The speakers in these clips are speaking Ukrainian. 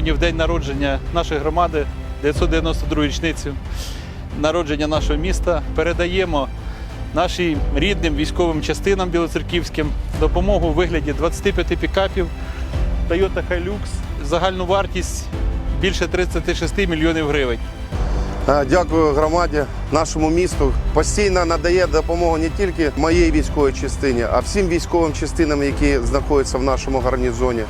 сьогодні в день народження нашої громади, 992 річницю народження нашого міста, передаємо нашим рідним військовим частинам білоцерківським допомогу у вигляді 25 пікапів Toyota Hilux, загальну вартість більше 36 мільйонів гривень. Е, Дякую громаді, нашому місту. Постійно надає допомогу не тільки моїй військовій частині, а всім військовим частинам, які знаходяться в нашому гарнізоні.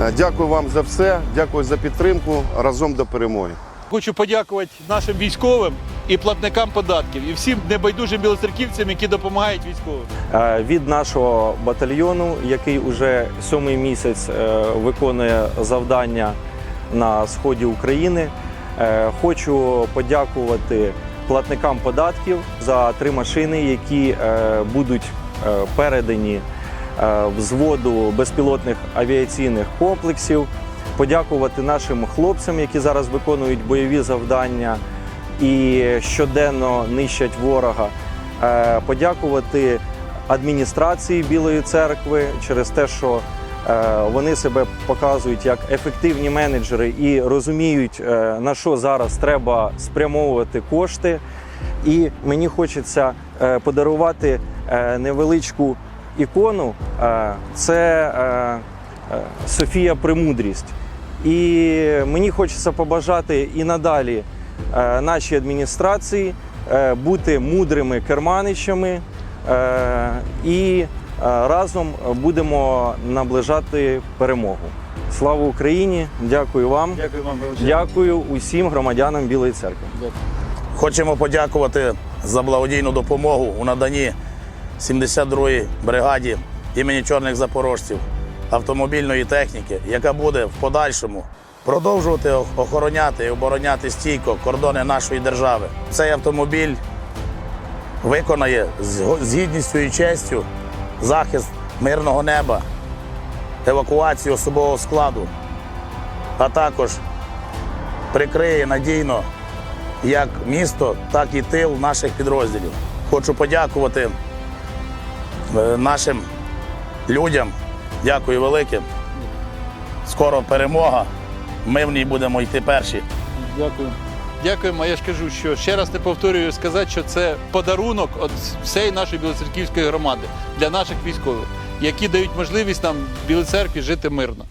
Е, Дякую вам за все, дякую за підтримку. Разом до перемоги. Хочу подякувати нашим військовим і платникам податків, і всім небайдужим білоцерківцям, які допомагають військовим. Е, від нашого батальйону, який уже сьомий місяць е, виконує завдання на сході України. Хочу подякувати платникам податків за три машини, які будуть передані взводу безпілотних авіаційних комплексів. Подякувати нашим хлопцям, які зараз виконують бойові завдання і щоденно нищать ворога. Е, Подякувати адміністрації Білої церкви через те, що е, вони себе показують як ефективні менеджери і розуміють, е, на що зараз треба спрямовувати кошти. І мені хочеться е, подарувати е, невеличку ікону. Е, Це е, е, Софія Премудрість. І мені хочеться побажати і надалі нашій адміністрації бути мудрими керманичами і разом будемо наближати перемогу. Слава Україні! Дякую вам! Дякую вам. Дякую усім громадянам Білої церкви. Хочемо подякувати за благодійну допомогу у наданні 72-ї бригаді імені чорних запорожців автомобільної техніки, яка буде в подальшому продовжувати охороняти і обороняти стійко кордони нашої держави. Цей автомобіль виконає з гідністю і честю захист мирного неба, евакуацію особового складу, а також прикриє надійно як місто, так і тил наших підрозділів. Хочу подякувати е, нашим людям. Дякую велике. Скоро перемога. Ми в ній будемо йти перші. Дякую. Дякуємо. Я ж кажу, що ще раз не повторюю сказати, що це подарунок від всієї нашої білоцерківської громади для наших військових, які дають можливість нам в Білій церкві жити мирно.